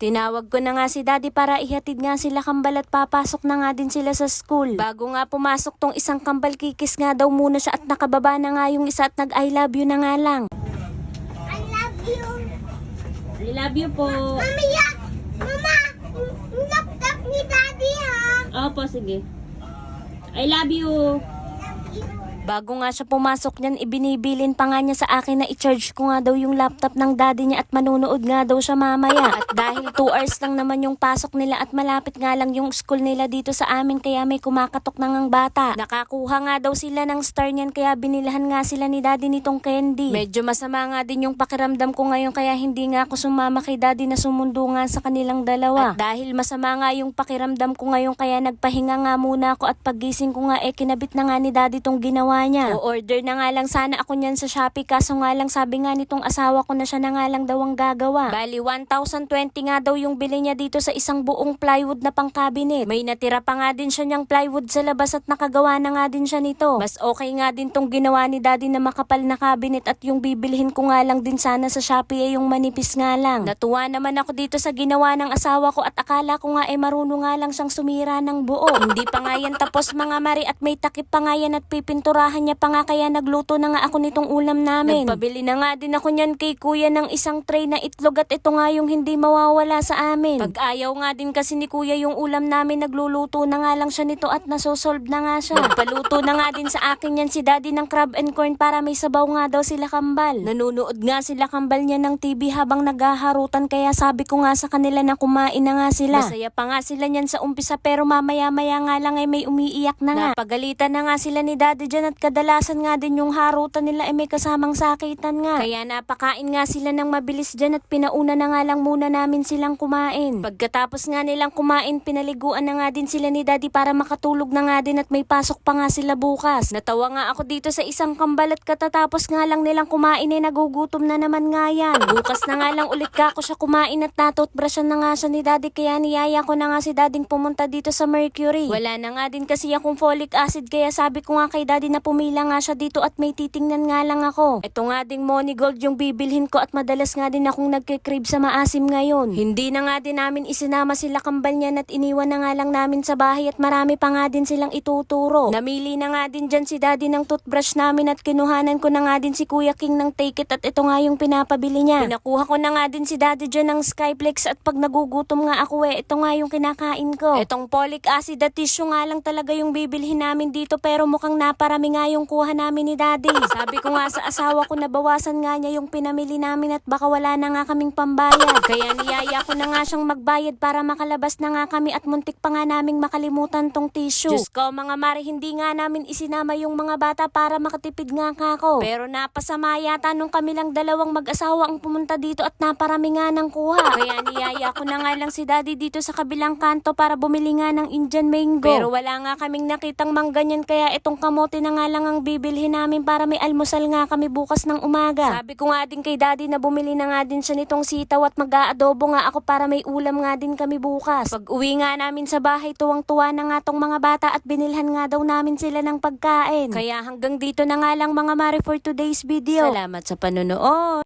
Tinawag ko na nga si daddy para ihatid nga sila kambal at papasok na nga din sila sa school. Bago nga pumasok tong isang kambal kikis nga daw muna siya at nakababa na nga yung isa at nag I love you na nga lang. I love you. I love you po. Mami, ya! Mama! Laptop ni Daddy, ha? Opo, sige. I love you. Bago nga siya pumasok niyan, ibinibilin pa nga niya sa akin na i-charge ko nga daw yung laptop ng daddy niya at manunood nga daw siya mamaya. At dahil 2 hours lang naman yung pasok nila at malapit nga lang yung school nila dito sa amin kaya may kumakatok na ngang bata. Nakakuha nga daw sila ng star niyan kaya binilahan nga sila ni daddy nitong candy. Medyo masama nga din yung pakiramdam ko ngayon kaya hindi nga ako sumama kay daddy na sumundo nga sa kanilang dalawa. At dahil masama nga yung pakiramdam ko ngayon kaya nagpahinga nga muna ako at pagising ko nga eh kinabit na nga ni daddy tong ginawa niya. O-order na nga lang sana ako niyan sa Shopee kaso nga lang sabi nga nitong asawa ko na siya na nga lang daw ang gagawa. Bali 1,020 nga daw yung bili niya dito sa isang buong plywood na pang cabinet. May natira pa nga din siya niyang plywood sa labas at nakagawa na nga din siya nito. Mas okay nga din tong ginawa ni daddy na makapal na cabinet at yung bibilhin ko nga lang din sana sa Shopee ay yung manipis nga lang. Natuwa naman ako dito sa ginawa ng asawa ko at akala ko nga ay marunong nga lang siyang sumira ng buo. Hindi pa nga yan tapos mga mari at may takip pa nga yan at pipinturahan niya pa nga kaya nagluto na nga ako nitong ulam namin. Nagpabili na nga din ako niyan kay kuya ng isang tray na itlog at ito nga yung hindi mawawala sa amin. Pag ayaw nga din kasi ni kuya yung ulam namin nagluluto na nga lang siya nito at nasosolve na nga siya. Nagpaluto na nga din sa akin yan si daddy ng crab and corn para may sabaw nga daw sila kambal. Nanunood nga sila kambal niya ng TV habang naghaharutan kaya sabi ko nga sa kanila na kumain na nga sila. Masaya pa nga sila niyan sa umpisa pero mamaya-maya nga lang ay may umiiyak na nga. Napagalitan na nga sila ni daddy dyan at kadalasan nga din yung harutan nila ay may kasamang sakitan nga. Kaya napakain nga sila ng mabilis dyan at pinauna na nga lang muna namin silang kumain. Pagkatapos nga nilang kumain, pinaliguan na nga din sila ni daddy para makatulog na nga din at may pasok pa nga sila bukas. Natawa nga ako dito sa isang kambal at katatapos nga lang nilang kumain ay nagugutom na naman nga yan. Bukas na nga lang ulit ka ako siya kumain at natutbrushan na nga siya ni daddy kaya niyaya ko na nga si dadding pumunta dito sa Mercury. Wala na nga din kasi akong folic acid kaya sabi ko nga kay daddy na pumila nga siya dito at may titingnan nga lang ako. Ito nga ding Money Gold yung bibilhin ko at madalas nga din akong nagkikrib sa maasim ngayon. Hindi na nga din namin isinama sila kambal niyan at iniwan na nga lang namin sa bahay at marami pa nga din silang ituturo. Namili na nga din dyan si daddy ng toothbrush namin at kinuhanan ko na nga din si Kuya King ng take it at ito nga yung pinapabili niya. Pinakuha ko na nga din si daddy dyan ng Skyflex at pag nagugutom nga ako eh, ito nga yung kinakain ko. Itong folic acid at tissue nga lang talaga yung bibilhin namin dito pero mukhang nga yung kuha namin ni daddy. Sabi ko nga sa asawa ko na bawasan nga niya yung pinamili namin at baka wala na nga kaming pambayad. Kaya niyaya ko na nga siyang magbayad para makalabas na nga kami at muntik pa nga naming makalimutan tong tissue. Diyos ko mga mari, hindi nga namin isinama yung mga bata para makatipid nga kako. Pero napasama yata nung kami lang dalawang mag-asawa ang pumunta dito at naparami nga ng kuha. Kaya niyaya ko na nga lang si daddy dito sa kabilang kanto para bumili nga ng Indian mango. Pero wala nga kaming nakitang mangganyan kaya itong kamote na nga lang ang bibilhin namin para may almusal nga kami bukas ng umaga. Sabi ko nga din kay daddy na bumili na nga din siya nitong sitaw at mag-aadobo nga ako para may ulam nga din kami bukas. Pag uwi nga namin sa bahay tuwang-tuwa na nga tong mga bata at binilhan nga daw namin sila ng pagkain. Kaya hanggang dito na nga lang mga mare for today's video. Salamat sa panonood.